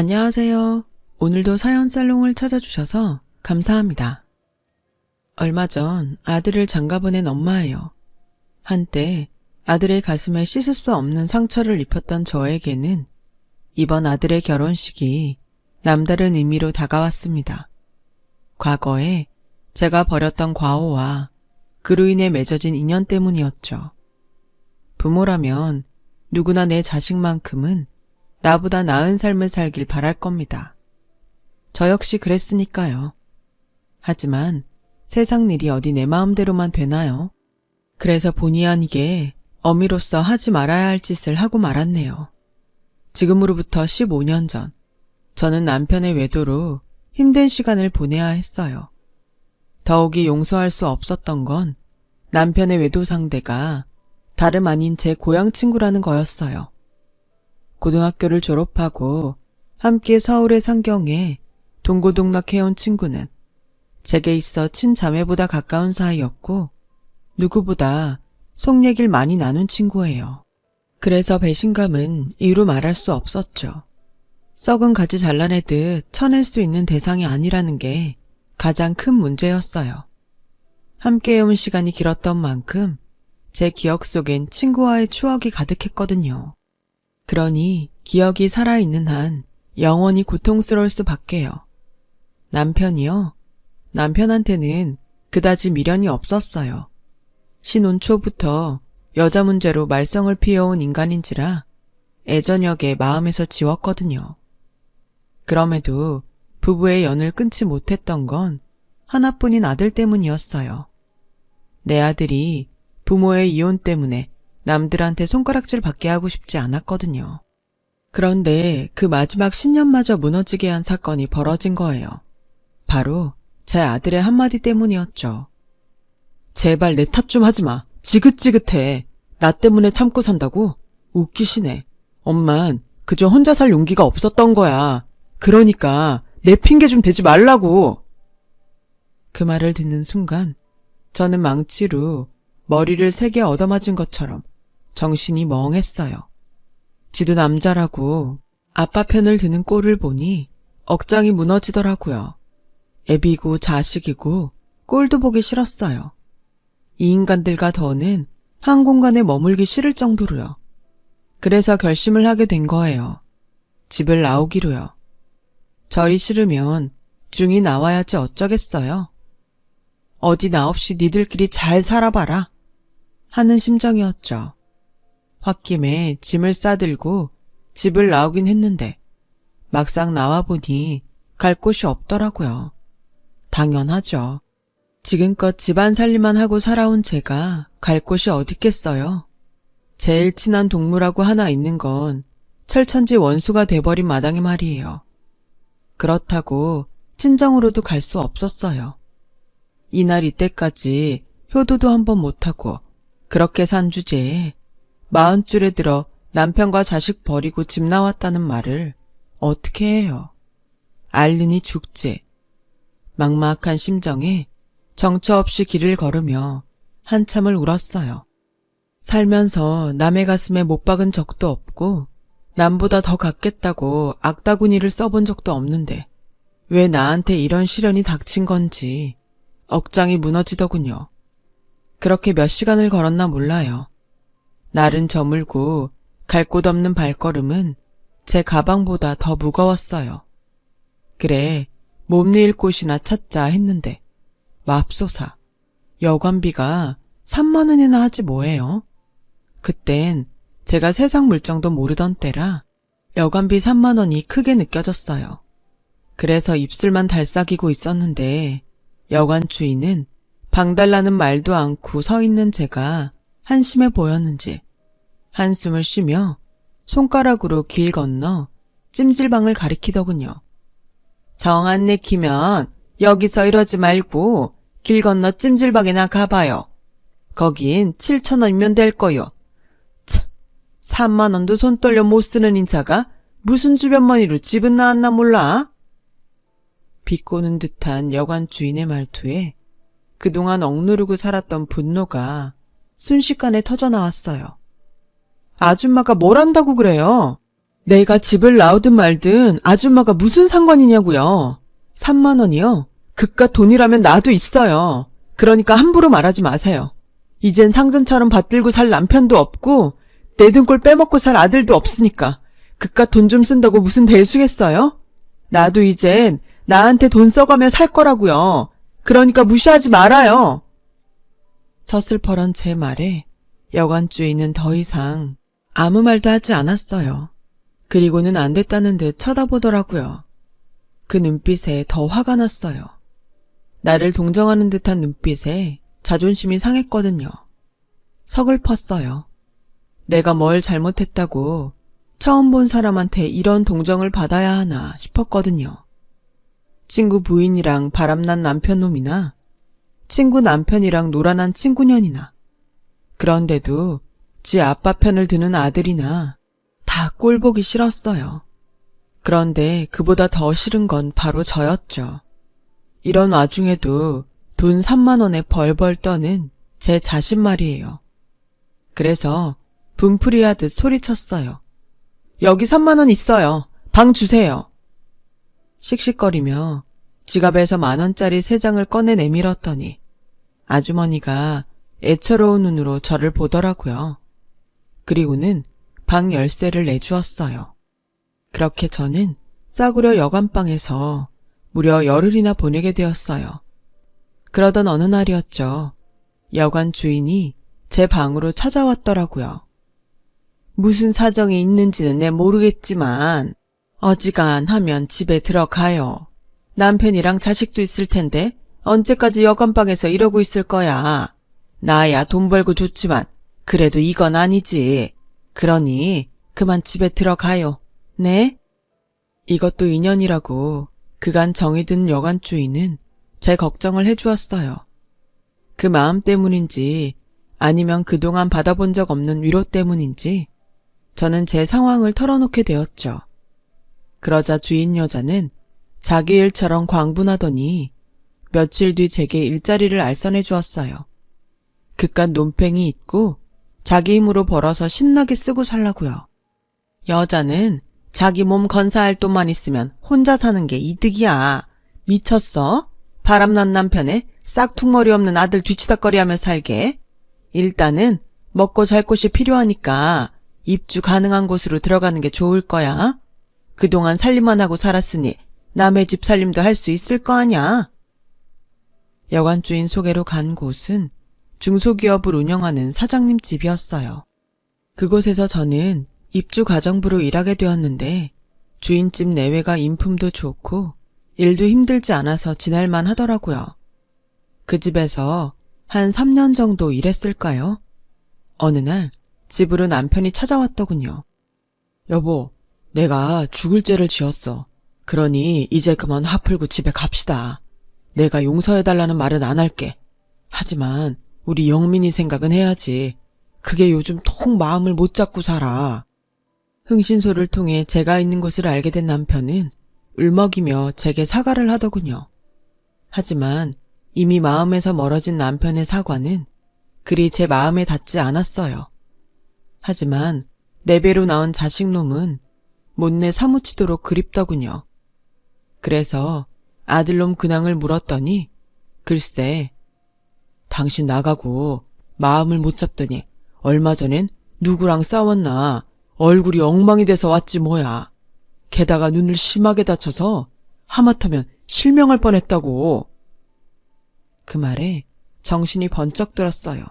안녕하세요. 오늘도 사연 살롱을 찾아주셔서 감사합니다. 얼마 전 아들을 장가보낸 엄마예요. 한때 아들의 가슴에 씻을 수 없는 상처를 입혔던 저에게는 이번 아들의 결혼식이 남다른 의미로 다가왔습니다. 과거에 제가 벌였던 과오와 그로 인해 맺어진 인연 때문이었죠. 부모라면 누구나 내 자식만큼은 나보다 나은 삶을 살길 바랄 겁니다. 저 역시 그랬으니까요. 하지만 세상 일이 어디 내 마음대로만 되나요? 그래서 본의 아니게 어미로서 하지 말아야 할 짓을 하고 말았네요. 지금으로부터 15년 전, 저는 남편의 외도로 힘든 시간을 보내야 했어요. 더욱이 용서할 수 없었던 건 남편의 외도 상대가 다름 아닌 제 고향 친구라는 거였어요. 고등학교를 졸업하고 함께 서울의 상경에 동고동락해온 친구는 제게 있어 친자매보다 가까운 사이였고 누구보다 속 얘기를 많이 나눈 친구예요. 그래서 배신감은 이루 말할 수 없었죠. 썩은 가지 잘라내듯 쳐낼 수 있는 대상이 아니라는 게 가장 큰 문제였어요. 함께 해온 시간이 길었던 만큼 제 기억 속엔 친구와의 추억이 가득했거든요. 그러니 기억이 살아있는 한 영원히 고통스러울 수밖에요. 남편이요? 남편한테는 그다지 미련이 없었어요. 신혼 초부터 여자 문제로 말썽을 피워온 인간인지라 애저녁에 마음에서 지웠거든요. 그럼에도 부부의 연을 끊지 못했던 건 하나뿐인 아들 때문이었어요. 내 아들이 부모의 이혼 때문에 남들한테 손가락질 받게 하고 싶지 않았거든요. 그런데 그 마지막 신년마저 무너지게 한 사건이 벌어진 거예요. 바로 제 아들의 한마디 때문이었죠. 제발 내 탓 좀 하지 마. 지긋지긋해. 나 때문에 참고 산다고? 웃기시네. 엄만 그저 혼자 살 용기가 없었던 거야. 그러니까 내 핑계 좀 대지 말라고. 그 말을 듣는 순간 저는 망치로 머리를 세게 얻어맞은 것처럼 정신이 멍했어요. 지도 남자라고 아빠 편을 드는 꼴을 보니 억장이 무너지더라고요. 애비고 자식이고 꼴도 보기 싫었어요. 이 인간들과 더는 한 공간에 머물기 싫을 정도로요. 그래서 결심을 하게 된 거예요. 집을 나오기로요. 절이 싫으면 중이 나와야지 어쩌겠어요. 어디 나 없이 니들끼리 잘 살아봐라. 하는 심정이었죠. 홧김에 짐을 싸들고 집을 나오긴 했는데 막상 나와보니 갈 곳이 없더라고요. 당연하죠. 지금껏 집안 살림만 하고 살아온 제가 갈 곳이 어딨겠어요. 제일 친한 동물하고 하나 있는 건 철천지 원수가 돼버린 마당에 말이에요. 그렇다고 친정으로도 갈 수 없었어요. 이날 이때까지 효도도 한번 못하고 그렇게 산 주제에 마흔줄에 들어 남편과 자식 버리고 집 나왔다는 말을 어떻게 해요? 알르니 죽지. 막막한 심정에 정처 없이 길을 걸으며 한참을 울었어요. 살면서 남의 가슴에 못 박은 적도 없고 남보다 더 갖겠다고 악다구니를 써본 적도 없는데 왜 나한테 이런 시련이 닥친 건지 억장이 무너지더군요. 그렇게 몇 시간을 걸었나 몰라요. 날은 저물고 갈 곳 없는 발걸음은 제 가방보다 더 무거웠어요. 그래, 몸 내일 곳이나 찾자 했는데, 맙소사, 여관비가 3만 원이나 하지 뭐예요? 그땐 제가 세상 물정도 모르던 때라 여관비 3만 원이 크게 느껴졌어요. 그래서 입술만 달싹이고 있었는데 여관 주인은 방 달라는 말도 않고 서 있는 제가 한심해 보였는지 한숨을 쉬며 손가락으로 길 건너 찜질방을 가리키더군요. 정 안 내키면 여기서 이러지 말고 길 건너 찜질방이나 가봐요. 거긴 7천 원이면 될 거요. 참, 3만 원도 손 떨려 못 쓰는 인사가 무슨 주변머니로 집은 나왔나 몰라? 비꼬는 듯한 여관 주인의 말투에 그동안 억누르고 살았던 분노가 순식간에 터져 나왔어요. 아줌마가 뭘 한다고 그래요? 내가 집을 나오든 말든 아줌마가 무슨 상관이냐고요. 3만 원이요? 그깟 돈이라면 나도 있어요. 그러니까 함부로 말하지 마세요. 이젠 상전처럼 받들고 살 남편도 없고 내 등골 빼먹고 살 아들도 없으니까 그깟 돈 좀 쓴다고 무슨 대수겠어요? 나도 이젠 나한테 돈 써가며 살 거라고요. 그러니까 무시하지 말아요. 서슬퍼런 제 말에 여관 주인은 더 이상 아무 말도 하지 않았어요. 그리고는 안 됐다는 듯 쳐다보더라고요. 그 눈빛에 더 화가 났어요. 나를 동정하는 듯한 눈빛에 자존심이 상했거든요. 서글펐어요. 내가 뭘 잘못했다고 처음 본 사람한테 이런 동정을 받아야 하나 싶었거든요. 친구 부인이랑 바람난 남편놈이나 친구 남편이랑 노란한 친구년이나 그런데도 지 아빠 편을 드는 아들이나 다 꼴보기 싫었어요. 그런데 그보다 더 싫은 건 바로 저였죠. 이런 와중에도 돈 3만 원에 벌벌 떠는 제 자신 말이에요. 그래서 분풀이하듯 소리쳤어요. 여기 3만 원 있어요. 방 주세요. 씩씩거리며 지갑에서 만 원짜리 세 장을 꺼내 내밀었더니 아주머니가 애처로운 눈으로 저를 보더라고요. 그리고는 방 열쇠를 내주었어요. 그렇게 저는 싸구려 여관방에서 무려 열흘이나 보내게 되었어요. 그러던 어느 날이었죠. 여관 주인이 제 방으로 찾아왔더라고요. 무슨 사정이 있는지는 내 모르겠지만 어지간하면 집에 들어가요. 남편이랑 자식도 있을 텐데 언제까지 여관방에서 이러고 있을 거야. 나야 돈 벌고 좋지만 그래도 이건 아니지. 그러니 그만 집에 들어가요. 네? 이것도 인연이라고 그간 정이 든 여관 주인은 제 걱정을 해주었어요. 그 마음 때문인지 아니면 그동안 받아본 적 없는 위로 때문인지 저는 제 상황을 털어놓게 되었죠. 그러자 주인 여자는 자기 일처럼 광분하더니 며칠 뒤 제게 일자리를 알선해 주었어요. 그깟 논팽이 있고 자기 힘으로 벌어서 신나게 쓰고 살라고요. 여자는 자기 몸 건사할 돈만 있으면 혼자 사는 게 이득이야. 미쳤어? 바람난 남편에 싹퉁머리 없는 아들 뒤치다거리하며 살게. 일단은 먹고 잘 곳이 필요하니까 입주 가능한 곳으로 들어가는 게 좋을 거야. 그동안 살림만 하고 살았으니 남의 집 살림도 할 수 있을 거 아냐. 여관 주인 소개로 간 곳은 중소기업을 운영하는 사장님 집이었어요. 그곳에서 저는 입주 가정부로 일하게 되었는데 주인집 내외가 인품도 좋고 일도 힘들지 않아서 지낼만 하더라고요. 그 집에서 한 3년 정도 일했을까요? 어느 날 집으로 남편이 찾아왔더군요. 여보, 내가 죽을 죄를 지었어. 그러니 이제 그만 화 풀고 집에 갑시다. 내가 용서해달라는 말은 안 할게. 하지만 우리 영민이 생각은 해야지. 그게 요즘 통 마음을 못 잡고 살아. 흥신소를 통해 제가 있는 곳을 알게 된 남편은 울먹이며 제게 사과를 하더군요. 하지만 이미 마음에서 멀어진 남편의 사과는 그리 제 마음에 닿지 않았어요. 하지만 내 배로 나온 자식놈은 못내 사무치도록 그립더군요. 그래서 아들놈 근황을 물었더니 글쎄 당신 나가고 마음을 못 잡더니 얼마 전엔 누구랑 싸웠나 얼굴이 엉망이 돼서 왔지 뭐야. 게다가 눈을 심하게 다쳐서 하마터면 실명할 뻔했다고. 그 말에 정신이 번쩍 들었어요.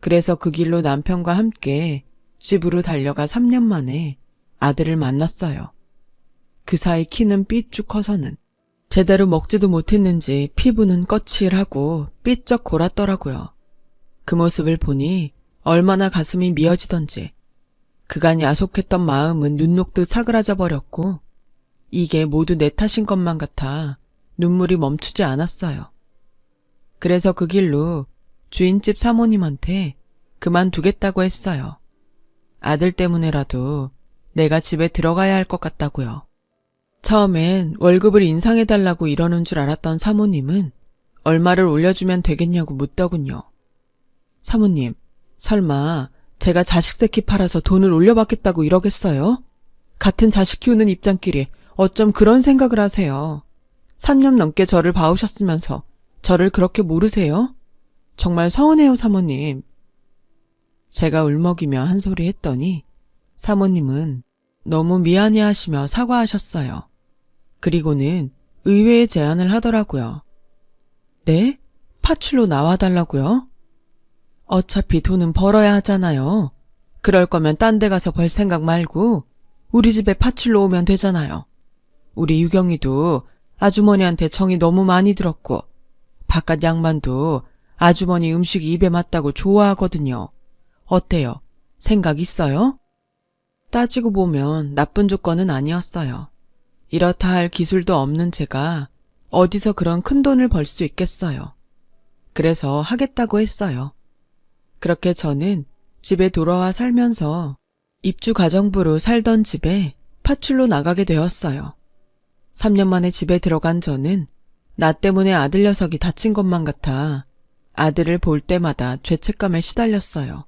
그래서 그 길로 남편과 함께 집으로 달려가 3년 만에 아들을 만났어요. 그 사이 키는 삐쭉 커서는 제대로 먹지도 못했는지 피부는 거칠하고 삐쩍 골았더라고요. 그 모습을 보니 얼마나 가슴이 미어지던지 그간 야속했던 마음은 눈 녹듯 사그라져 버렸고 이게 모두 내 탓인 것만 같아 눈물이 멈추지 않았어요. 그래서 그 길로 주인집 사모님한테 그만두겠다고 했어요. 아들 때문에라도 내가 집에 들어가야 할 것 같다고요. 처음엔 월급을 인상해달라고 이러는 줄 알았던 사모님은 얼마를 올려주면 되겠냐고 묻더군요. 사모님, 설마 제가 자식 새끼 팔아서 돈을 올려받겠다고 이러겠어요? 같은 자식 키우는 입장끼리 어쩜 그런 생각을 하세요. 3년 넘게 저를 봐오셨으면서 저를 그렇게 모르세요? 정말 서운해요, 사모님. 제가 울먹이며 한 소리 했더니 사모님은 너무 미안해 하시며 사과하셨어요. 그리고는 의외의 제안을 하더라고요. 네? 파출로 나와달라고요? 어차피 돈은 벌어야 하잖아요. 그럴 거면 딴 데 가서 벌 생각 말고 우리 집에 파출로 오면 되잖아요. 우리 유경이도 아주머니한테 정이 너무 많이 들었고 바깥 양반도 아주머니 음식이 입에 맞다고 좋아하거든요. 어때요? 생각 있어요? 따지고 보면 나쁜 조건은 아니었어요. 이렇다 할 기술도 없는 제가 어디서 그런 큰 돈을 벌 수 있겠어요. 그래서 하겠다고 했어요. 그렇게 저는 집에 돌아와 살면서 입주 가정부로 살던 집에 파출로 나가게 되었어요. 3년 만에 집에 들어간 저는 나 때문에 아들 녀석이 다친 것만 같아 아들을 볼 때마다 죄책감에 시달렸어요.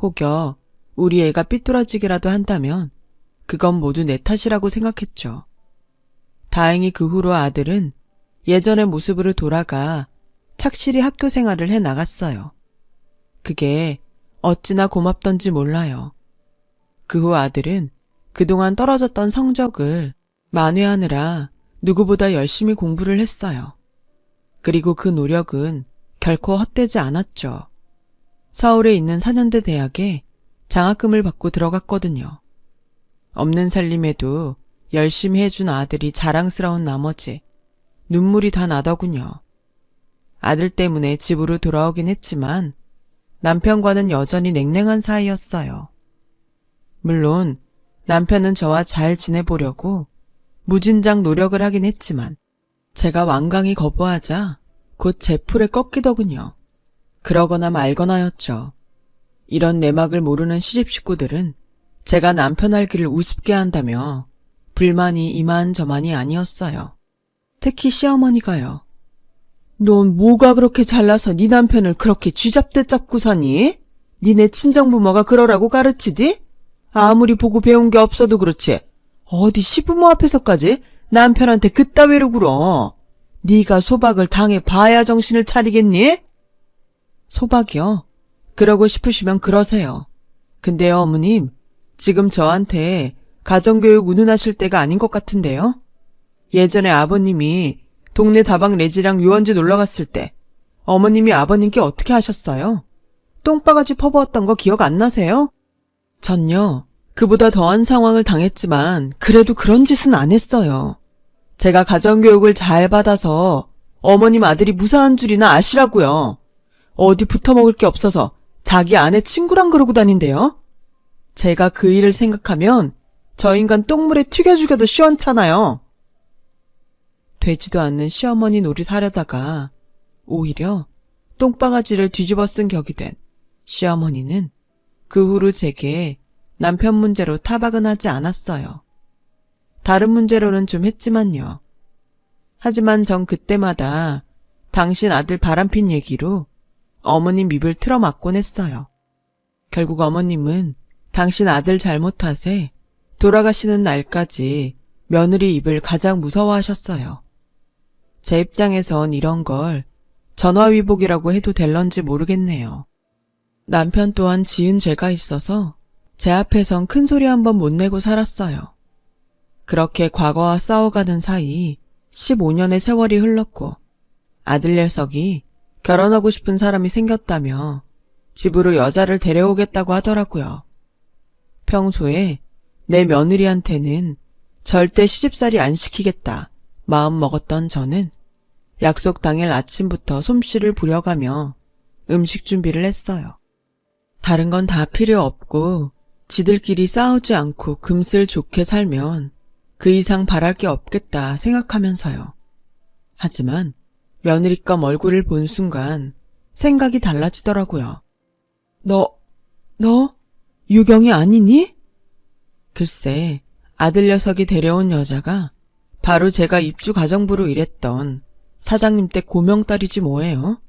혹여 우리 애가 삐뚤어지기라도 한다면 그건 모두 내 탓이라고 생각했죠. 다행히 그 후로 아들은 예전의 모습으로 돌아가 착실히 학교 생활을 해 나갔어요. 그게 어찌나 고맙던지 몰라요. 그 후 아들은 그동안 떨어졌던 성적을 만회하느라 누구보다 열심히 공부를 했어요. 그리고 그 노력은 결코 헛되지 않았죠. 서울에 있는 사년대 대학에 장학금을 받고 들어갔거든요. 없는 살림에도 열심히 해준 아들이 자랑스러운 나머지 눈물이 다 나더군요. 아들 때문에 집으로 돌아오긴 했지만 남편과는 여전히 냉랭한 사이였어요. 물론 남편은 저와 잘 지내보려고 무진장 노력을 하긴 했지만 제가 완강히 거부하자 곧 제 풀에 꺾이더군요. 그러거나 말거나였죠. 이런 내막을 모르는 시집 식구들은 제가 남편 알기를 우습게 한다며 불만이 이만저만이 아니었어요. 특히 시어머니가요. 넌 뭐가 그렇게 잘나서 네 남편을 그렇게 쥐잡듯 잡고 사니? 니네 친정부모가 그러라고 가르치디? 아무리 보고 배운 게 없어도 그렇지. 어디 시부모 앞에서까지 남편한테 그따위로 굴어. 네가 소박을 당해 봐야 정신을 차리겠니? 소박이요? 그러고 싶으시면 그러세요. 근데요, 어머님, 지금 저한테 가정교육 운운하실 때가 아닌 것 같은데요? 예전에 아버님이 동네 다방 레지랑 유원지 놀러 갔을 때 어머님이 아버님께 어떻게 하셨어요? 똥바가지 퍼부었던 거 기억 안 나세요? 전요. 그보다 더한 상황을 당했지만 그래도 그런 짓은 안 했어요. 제가 가정교육을 잘 받아서 어머님 아들이 무사한 줄이나 아시라고요. 어디 붙어먹을 게 없어서 자기 아내 친구랑 그러고 다닌대요. 제가 그 일을 생각하면 저 인간 똥물에 튀겨 죽여도 시원찮아요. 되지도 않는 시어머니 노릇하려다가 오히려 똥바가지를 뒤집어 쓴 격이 된 시어머니는 그 후로 제게 남편 문제로 타박은 하지 않았어요. 다른 문제로는 좀 했지만요. 하지만 전 그때마다 당신 아들 바람핀 얘기로 어머님 입을 틀어막곤 했어요. 결국 어머님은 당신 아들 잘못 탓에 돌아가시는 날까지 며느리 입을 가장 무서워하셨어요. 제 입장에선 이런 걸 전화위복이라고 해도 될런지 모르겠네요. 남편 또한 지은 죄가 있어서 제 앞에선 큰 소리 한 번 못 내고 살았어요. 그렇게 과거와 싸워가는 사이 15년의 세월이 흘렀고 아들 녀석이 결혼하고 싶은 사람이 생겼다며 집으로 여자를 데려오겠다고 하더라고요. 평소에 내 며느리한테는 절대 시집살이 안 시키겠다 마음 먹었던 저는 약속 당일 아침부터 솜씨를 부려가며 음식 준비를 했어요. 다른 건 다 필요 없고 지들끼리 싸우지 않고 금슬 좋게 살면 그 이상 바랄 게 없겠다 생각하면서요. 하지만 며느리감 얼굴을 본 순간 생각이 달라지더라고요. 너, 너 유경이 아니니? 글쎄 아들 녀석이 데려온 여자가 바로 제가 입주 가정부로 일했던 사장님 댁 고명딸이지 뭐예요?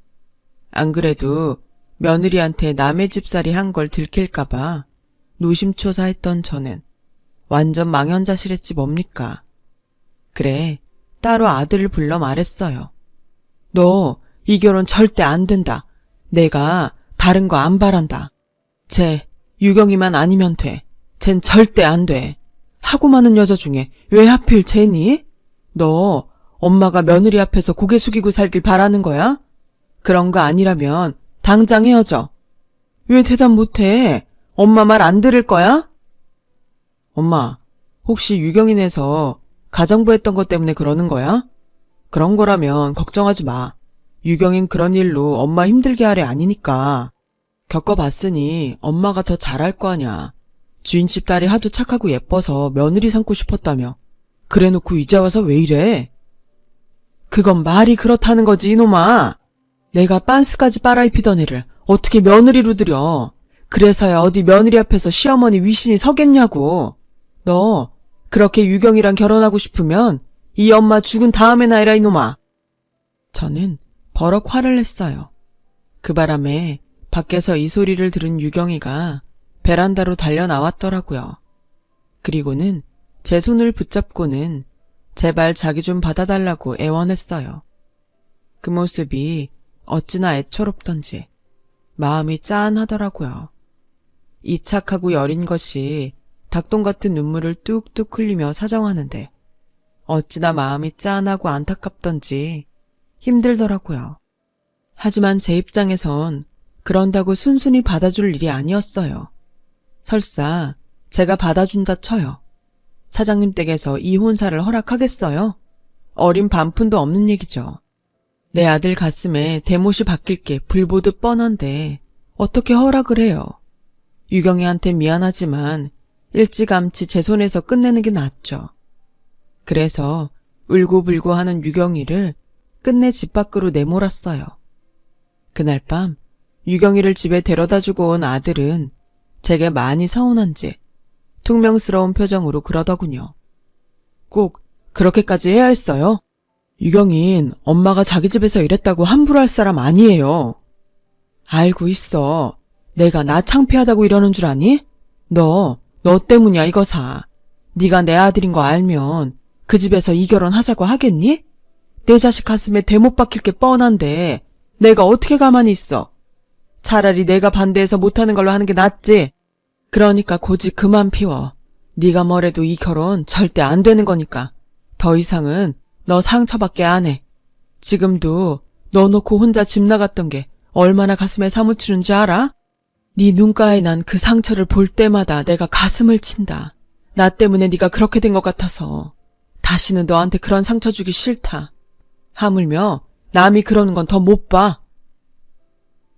안 그래도 며느리한테 남의 집살이 한 걸 들킬까봐 노심초사했던 저는 완전 망연자실했지 뭡니까. 그래, 따로 아들을 불러 말했어요. 너 이 결혼 절대 안 된다. 내가 다른 거 안 바란다. 쟤 유경이만 아니면 돼. 쟨 절대 안 돼. 하고 많은 여자 중에 왜 하필 쟤니? 너 엄마가 며느리 앞에서 고개 숙이고 살길 바라는 거야? 그런 거 아니라면 당장 헤어져. 왜 대답 못해? 엄마 말 안 들을 거야? 엄마, 혹시 유경이네서 가정부 했던 것 때문에 그러는 거야? 그런 거라면 걱정하지 마. 유경인 그런 일로 엄마 힘들게 하래 아니니까. 겪어봤으니 엄마가 더 잘할 거 아냐. 주인집 딸이 하도 착하고 예뻐서 며느리 삼고 싶었다며. 그래놓고 이제 와서 왜 이래? 그건 말이 그렇다는 거지, 이놈아. 내가 빤스까지 빨아입히던 애를 어떻게 며느리로 들여. 그래서야 어디 며느리 앞에서 시어머니 위신이 서겠냐고. 너 그렇게 유경이랑 결혼하고 싶으면 이 엄마 죽은 다음에나 해라, 이놈아. 저는 버럭 화를 냈어요. 그 바람에 밖에서 이 소리를 들은 유경이가 베란다로 달려 나왔더라고요. 그리고는 제 손을 붙잡고는 제발 자기 좀 받아달라고 애원했어요. 그 모습이 어찌나 애처롭던지 마음이 짠하더라고요. 이 착하고 여린 것이 닭똥 같은 눈물을 뚝뚝 흘리며 사정하는데 어찌나 마음이 짠하고 안타깝던지 힘들더라고요. 하지만 제 입장에선 그런다고 순순히 받아줄 일이 아니었어요. 설사 제가 받아준다 쳐요. 사장님 댁에서 이혼사를 허락하겠어요? 어린 반푼도 없는 얘기죠. 내 아들 가슴에 대못이 박힐 게 불보듯 뻔한데 어떻게 허락을 해요? 유경이한테 미안하지만 일찌감치 제 손에서 끝내는 게 낫죠. 그래서 울고불고 하는 유경이를 끝내 집 밖으로 내몰았어요. 그날 밤 유경이를 집에 데려다 주고 온 아들은 제게 많이 서운한지 퉁명스러운 표정으로 그러더군요. 꼭 그렇게까지 해야 했어요? 유경인 엄마가 자기 집에서 이랬다고 함부로 할 사람 아니에요. 알고 있어. 내가 나 창피하다고 이러는 줄 아니? 너, 너 때문이야 이거 사. 네가 내 아들인 거 알면 그 집에서 이 결혼 하자고 하겠니? 내 자식 가슴에 대못 박힐 게 뻔한데 내가 어떻게 가만히 있어? 차라리 내가 반대해서 못하는 걸로 하는 게 낫지. 그러니까 고집 그만 피워. 네가 뭐래도 이 결혼 절대 안 되는 거니까. 더 이상은 너 상처밖에 안 해. 지금도 너 놓고 혼자 집 나갔던 게 얼마나 가슴에 사무치는지 알아? 네 눈가에 난 그 상처를 볼 때마다 내가 가슴을 친다. 나 때문에 네가 그렇게 된 것 같아서. 다시는 너한테 그런 상처 주기 싫다. 하물며 남이 그러는 건 더 못 봐.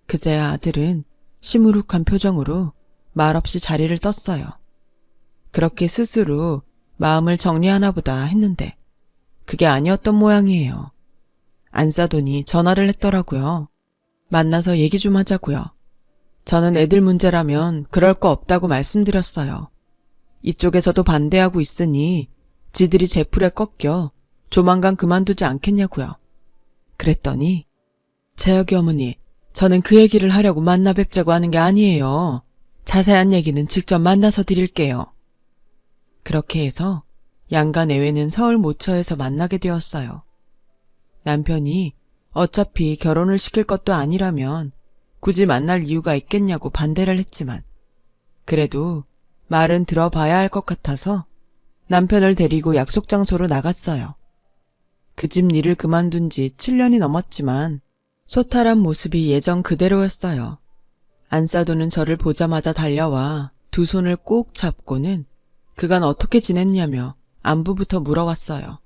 그제야 아들은 시무룩한 표정으로 말없이 자리를 떴어요. 그렇게 스스로 마음을 정리하나 보다 했는데 그게 아니었던 모양이에요. 안싸돈이 전화를 했더라고요. 만나서 얘기 좀 하자고요. 저는 애들 문제라면 그럴 거 없다고 말씀드렸어요. 이쪽에서도 반대하고 있으니 지들이 제 풀에 꺾여 조만간 그만두지 않겠냐고요. 그랬더니 재혁이 어머니, 저는 그 얘기를 하려고 만나 뵙자고 하는 게 아니에요. 자세한 얘기는 직접 만나서 드릴게요. 그렇게 해서 양가 내외는 서울 모처에서 만나게 되었어요. 남편이 어차피 결혼을 시킬 것도 아니라면 굳이 만날 이유가 있겠냐고 반대를 했지만 그래도 말은 들어봐야 할 것 같아서 남편을 데리고 약속 장소로 나갔어요. 그 집 일을 그만둔 지 7년이 넘었지만 소탈한 모습이 예전 그대로였어요. 안싸도는 저를 보자마자 달려와 두 손을 꼭 잡고는 그간 어떻게 지냈냐며 안부부터 물어왔어요.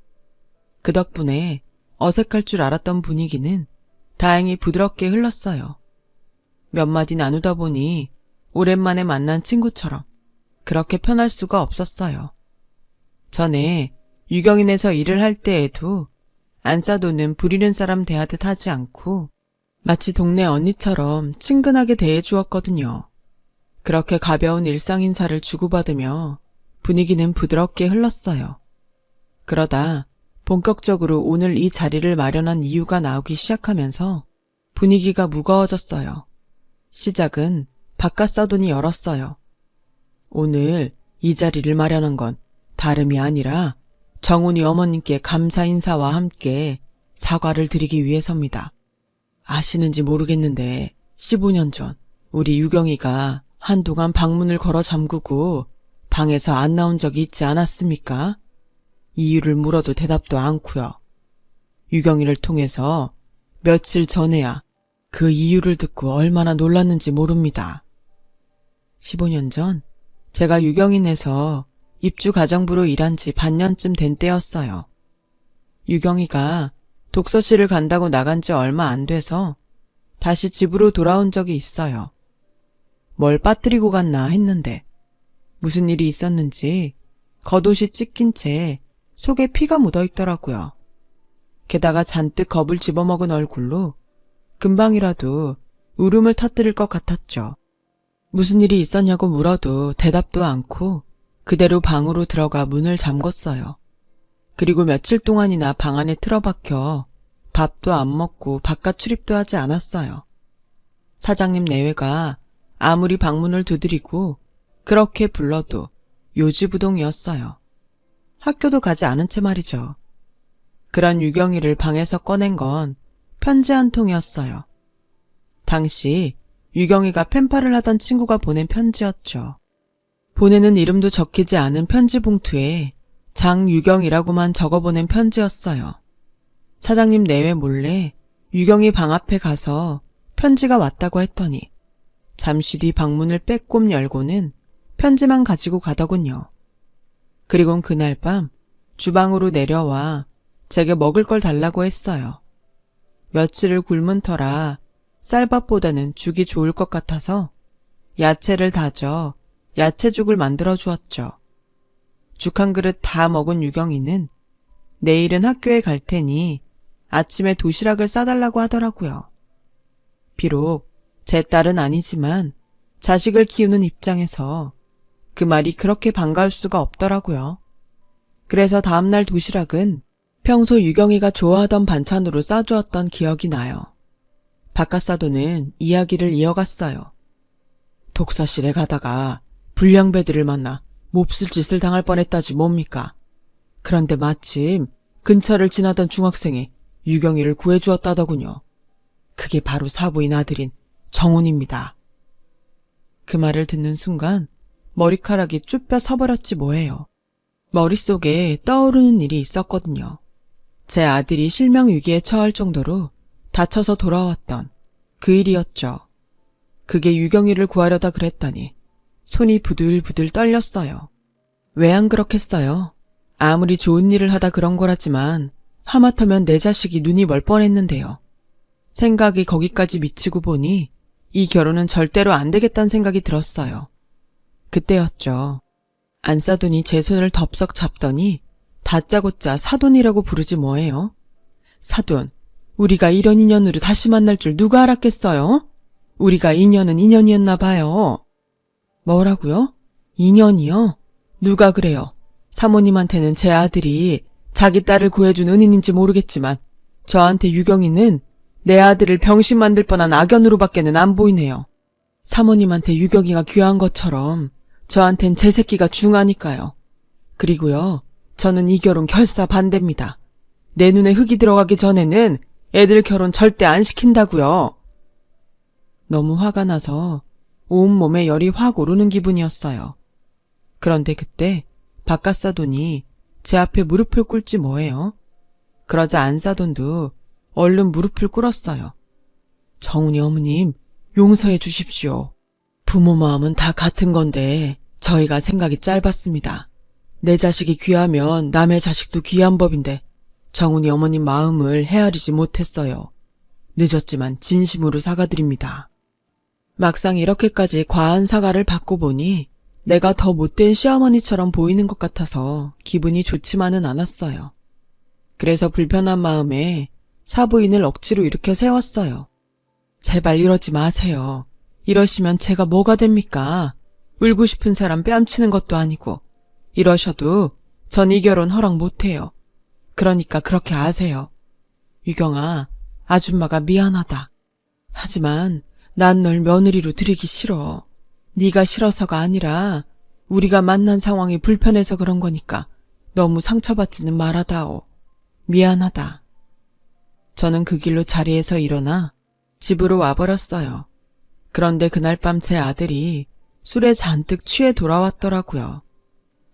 그 덕분에 어색할 줄 알았던 분위기는 다행히 부드럽게 흘렀어요. 몇 마디 나누다 보니 오랜만에 만난 친구처럼 그렇게 편할 수가 없었어요. 전에 유경인에서 일을 할 때에도 안싸도는 부리는 사람 대하듯 하지 않고 마치 동네 언니처럼 친근하게 대해주었거든요. 그렇게 가벼운 일상 인사를 주고받으며 분위기는 부드럽게 흘렀어요. 그러다 본격적으로 오늘 이 자리를 마련한 이유가 나오기 시작하면서 분위기가 무거워졌어요. 시작은 바깥 사돈이 열었어요. 오늘 이 자리를 마련한 건 다름이 아니라 정훈이 어머님께 감사 인사와 함께 사과를 드리기 위해서입니다. 아시는지 모르겠는데 15년 전 우리 유경이가 한동안 방문을 걸어 잠그고 방에서 안 나온 적이 있지 않았습니까? 이유를 물어도 대답도 않고요. 유경이를 통해서 며칠 전에야 그 이유를 듣고 얼마나 놀랐는지 모릅니다. 15년 전 제가 유경인에서 입주 가정부로 일한 지 반년쯤 된 때였어요. 유경이가 독서실을 간다고 나간 지 얼마 안 돼서 다시 집으로 돌아온 적이 있어요. 뭘 빠뜨리고 갔나 했는데 무슨 일이 있었는지 겉옷이 찢긴 채 속에 피가 묻어 있더라고요. 게다가 잔뜩 겁을 집어먹은 얼굴로 금방이라도 울음을 터뜨릴 것 같았죠. 무슨 일이 있었냐고 물어도 대답도 않고 그대로 방으로 들어가 문을 잠궜어요. 그리고 며칠 동안이나 방 안에 틀어박혀 밥도 안 먹고 바깥 출입도 하지 않았어요. 사장님 내외가 아무리 방문을 두드리고 그렇게 불러도 요지부동이었어요. 학교도 가지 않은 채 말이죠. 그런 유경이를 방에서 꺼낸 건 편지 한 통이었어요. 당시 유경이가 펜팔을 하던 친구가 보낸 편지였죠. 보내는 이름도 적히지 않은 편지 봉투에 장유경이라고만 적어보낸 편지였어요. 사장님 내외 몰래 유경이 방 앞에 가서 편지가 왔다고 했더니 잠시 뒤 방문을 빼꼼 열고는 편지만 가지고 가더군요. 그리곤 그날 밤 주방으로 내려와 제게 먹을 걸 달라고 했어요. 며칠을 굶은 터라 쌀밥보다는 죽이 좋을 것 같아서 야채를 다져 야채죽을 만들어 주었죠. 죽 한 그릇 다 먹은 유경이는 내일은 학교에 갈 테니 아침에 도시락을 싸달라고 하더라고요. 비록 제 딸은 아니지만 자식을 키우는 입장에서 그 말이 그렇게 반가울 수가 없더라고요. 그래서 다음날 도시락은 평소 유경이가 좋아하던 반찬으로 싸주었던 기억이 나요. 바깥사도는 이야기를 이어갔어요. 독서실에 가다가 불량배들을 만나 몹쓸 짓을 당할 뻔했다지 뭡니까? 그런데 마침 근처를 지나던 중학생이 유경이를 구해주었다더군요. 그게 바로 사부인 아들인 정훈입니다. 그 말을 듣는 순간 머리카락이 쭈뼛 서버렸지 뭐예요. 머릿속에 떠오르는 일이 있었거든요. 제 아들이 실명 위기에 처할 정도로 다쳐서 돌아왔던 그 일이었죠. 그게 유경이를 구하려다 그랬다니 손이 부들부들 떨렸어요. 왜 안 그렇겠어요? 아무리 좋은 일을 하다 그런 거라지만 하마터면 내 자식이 눈이 멀 뻔했는데요. 생각이 거기까지 미치고 보니 이 결혼은 절대로 안 되겠다는 생각이 들었어요. 그때였죠. 안싸돈이 제 손을 덥석 잡더니 다짜고짜 사돈이라고 부르지 뭐예요? 사돈, 우리가 이런 인연으로 다시 만날 줄 누가 알았겠어요? 우리가 인연은 인연이었나 봐요. 뭐라고요? 인연이요? 누가 그래요? 사모님한테는 제 아들이 자기 딸을 구해준 은인인지 모르겠지만 저한테 유경이는 내 아들을 병신 만들 뻔한 악연으로밖에는 안 보이네요. 사모님한테 유경이가 귀한 것처럼 저한텐 제 새끼가 중하니까요. 그리고요, 저는 이 결혼 결사 반대입니다. 내 눈에 흙이 들어가기 전에는 애들 결혼 절대 안 시킨다고요. 너무 화가 나서 온몸에 열이 확 오르는 기분이었어요. 그런데 그때 바깥 사돈이 제 앞에 무릎을 꿇지 뭐예요. 그러자 안 사돈도 얼른 무릎을 꿇었어요. 정훈이 어머님, 용서해 주십시오. 부모 마음은 다 같은 건데 저희가 생각이 짧았습니다. 내 자식이 귀하면 남의 자식도 귀한 법인데 정훈이 어머님 마음을 헤아리지 못했어요. 늦었지만 진심으로 사과드립니다. 막상 이렇게까지 과한 사과를 받고 보니 내가 더 못된 시어머니처럼 보이는 것 같아서 기분이 좋지만은 않았어요. 그래서 불편한 마음에 사부인을 억지로 일으켜 세웠어요. 제발 이러지 마세요. 이러시면 제가 뭐가 됩니까? 울고 싶은 사람 뺨치는 것도 아니고 이러셔도 전 이 결혼 허락 못해요. 그러니까 그렇게 아세요. 유경아, 아줌마가 미안하다. 하지만 난 널 며느리로 들이기 싫어. 네가 싫어서가 아니라 우리가 만난 상황이 불편해서 그런 거니까 너무 상처받지는 말아다오. 미안하다. 저는 그 길로 자리에서 일어나 집으로 와버렸어요. 그런데 그날 밤 제 아들이 술에 잔뜩 취해 돌아왔더라고요.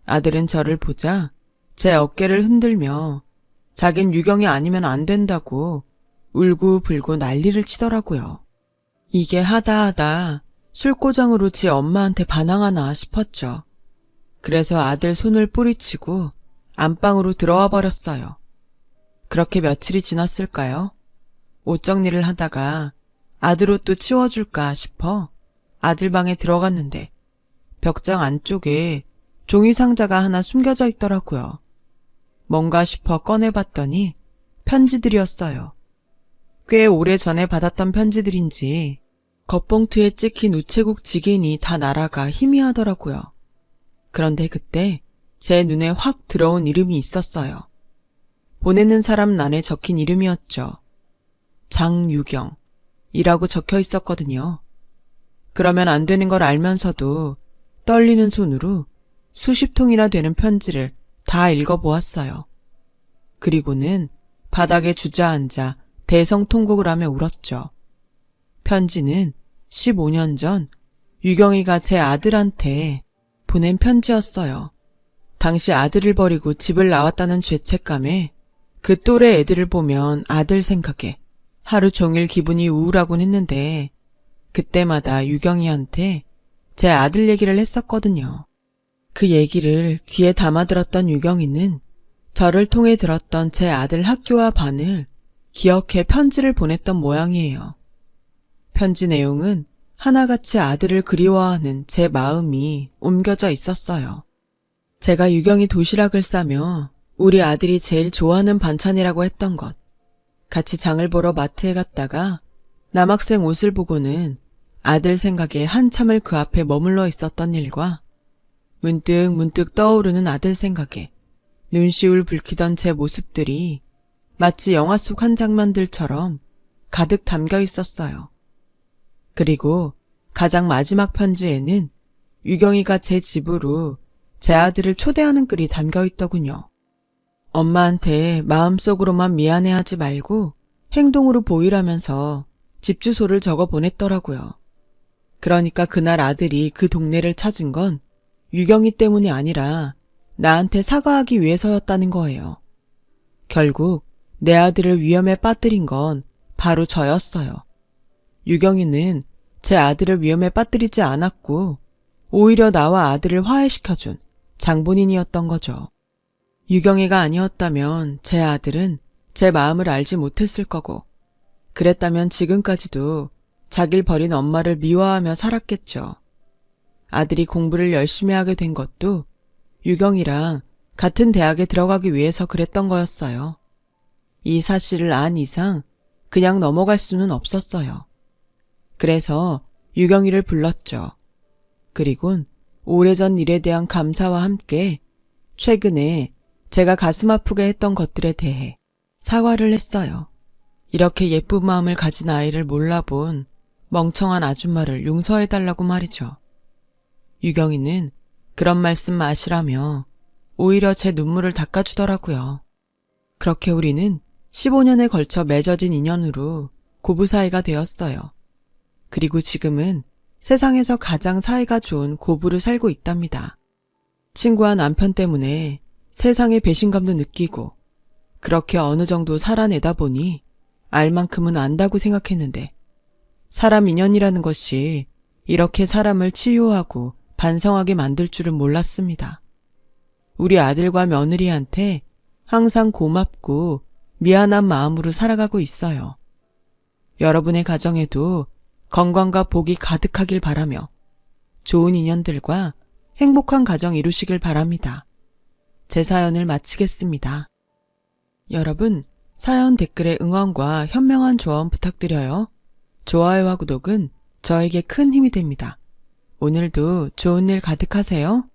아들은 저를 보자 제 어깨를 흔들며 자긴 유경이 아니면 안 된다고 울고불고 난리를 치더라고요. 이게 하다 하다 술고장으로 지 엄마한테 반항하나 싶었죠. 그래서 아들 손을 뿌리치고 안방으로 들어와 버렸어요. 그렇게 며칠이 지났을까요? 옷 정리를 하다가 아들 옷도 치워줄까 싶어 아들 방에 들어갔는데 벽장 안쪽에 종이 상자가 하나 숨겨져 있더라고요. 뭔가 싶어 꺼내봤더니 편지들이었어요. 꽤 오래 전에 받았던 편지들인지 겉봉투에 찍힌 우체국 직인이 다 날아가 희미하더라고요. 그런데 그때 제 눈에 확 들어온 이름이 있었어요. 보내는 사람 난에 적힌 이름이었죠. 장유경. 이라고 적혀 있었거든요. 그러면 안 되는 걸 알면서도 떨리는 손으로 수십 통이나 되는 편지를 다 읽어보았어요. 그리고는 바닥에 주저앉아 대성통곡을 하며 울었죠. 편지는 15년 전 유경이가 제 아들한테 보낸 편지였어요. 당시 아들을 버리고 집을 나왔다는 죄책감에 그 또래 애들을 보면 아들 생각에 하루 종일 기분이 우울하곤 했는데 그때마다 유경이한테 제 아들 얘기를 했었거든요. 그 얘기를 귀에 담아들었던 유경이는 저를 통해 들었던 제 아들 학교와 반을 기억해 편지를 보냈던 모양이에요. 편지 내용은 하나같이 아들을 그리워하는 제 마음이 옮겨져 있었어요. 제가 유경이 도시락을 싸며 우리 아들이 제일 좋아하는 반찬이라고 했던 것. 같이 장을 보러 마트에 갔다가 남학생 옷을 보고는 아들 생각에 한참을 그 앞에 머물러 있었던 일과 문득 문득 떠오르는 아들 생각에 눈시울 붉히던 제 모습들이 마치 영화 속 한 장면들처럼 가득 담겨 있었어요. 그리고 가장 마지막 편지에는 유경이가 제 집으로 제 아들을 초대하는 글이 담겨 있더군요. 엄마한테 마음속으로만 미안해하지 말고 행동으로 보이라면서 집 주소를 적어 보냈더라고요. 그러니까 그날 아들이 그 동네를 찾은 건 유경이 때문이 아니라 나한테 사과하기 위해서였다는 거예요. 결국 내 아들을 위험에 빠뜨린 건 바로 저였어요. 유경이는 제 아들을 위험에 빠뜨리지 않았고 오히려 나와 아들을 화해시켜준 장본인이었던 거죠. 유경이가 아니었다면 제 아들은 제 마음을 알지 못했을 거고 그랬다면 지금까지도 자길 버린 엄마를 미워하며 살았겠죠. 아들이 공부를 열심히 하게 된 것도 유경이랑 같은 대학에 들어가기 위해서 그랬던 거였어요. 이 사실을 안 이상 그냥 넘어갈 수는 없었어요. 그래서 유경이를 불렀죠. 그리곤 오래전 일에 대한 감사와 함께 최근에 제가 가슴 아프게 했던 것들에 대해 사과를 했어요. 이렇게 예쁜 마음을 가진 아이를 몰라본 멍청한 아줌마를 용서해달라고 말이죠. 유경이는 그런 말씀 마시라며 오히려 제 눈물을 닦아주더라고요. 그렇게 우리는 15년에 걸쳐 맺어진 인연으로 고부 사이가 되었어요. 그리고 지금은 세상에서 가장 사이가 좋은 고부를 살고 있답니다. 친구와 남편 때문에 세상의 배신감도 느끼고 그렇게 어느 정도 살아내다 보니 알 만큼은 안다고 생각했는데 사람 인연이라는 것이 이렇게 사람을 치유하고 반성하게 만들 줄은 몰랐습니다. 우리 아들과 며느리한테 항상 고맙고 미안한 마음으로 살아가고 있어요. 여러분의 가정에도 건강과 복이 가득하길 바라며 좋은 인연들과 행복한 가정 이루시길 바랍니다. 제 사연을 마치겠습니다. 여러분, 사연 댓글에 응원과 현명한 조언 부탁드려요. 좋아요와 구독은 저에게 큰 힘이 됩니다. 오늘도 좋은 일 가득하세요.